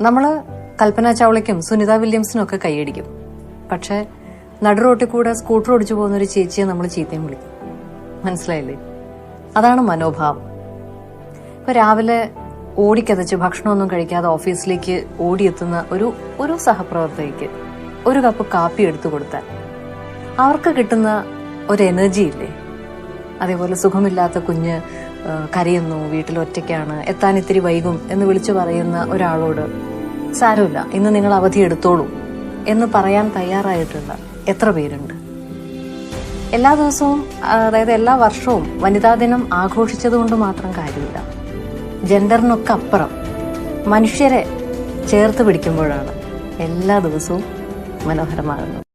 നമ്മൾ കൽപ്പന ചൗളയ്ക്കും സുനിത വില്യംസിനും ഒക്കെ കൈയടിക്കും. പക്ഷെ നടു റോട്ടിൽ കൂടെ സ്കൂട്ടർ ഓടിച്ചു പോകുന്ന ഒരു ചേച്ചിയെ നമ്മൾ ചീത്തയും വിളിക്കും. മനസ്സിലായില്ലേ? അതാണ് മനോഭാവം. ഇപ്പൊ രാവിലെ ഓടിക്കതച്ച് ഭക്ഷണമൊന്നും കഴിക്കാതെ ഓഫീസിലേക്ക് ഓടിയെത്തുന്ന ഒരു ഒരു സഹപ്രവർത്തകയ്ക്ക് ഒരു കപ്പ് കാപ്പി എടുത്തു കൊടുത്താൽ അവർക്ക് കിട്ടുന്ന ഒരു എനർജി ഇല്ലേ? അതേപോലെ സുഖമില്ലാത്ത കുഞ്ഞ് കരയുന്നു വീട്ടിൽ ഒറ്റയ്ക്കാണ് എത്താൻ ഇത്തിരി വൈകും എന്ന് വിളിച്ചു പറയുന്ന ഒരാളോട് സാരമില്ല ഇന്ന് നിങ്ങൾ അവധി എടുത്തോളൂ എന്ന് പറയാൻ തയ്യാറായിട്ടുള്ള എത്ര പേരുണ്ട്? എല്ലാ ദിവസവും അതായത് എല്ലാ വർഷവും വനിതാ ദിനം ആഘോഷിച്ചതുകൊണ്ട് മാത്രം കാര്യമില്ല. ജെൻഡറിനൊക്കെ അപ്പുറം. മനുഷ്യരെ ചേർത്ത് പിടിക്കുമ്പോഴാണ് എല്ലാ ദിവസവും മനോഹരമാകുന്നത്.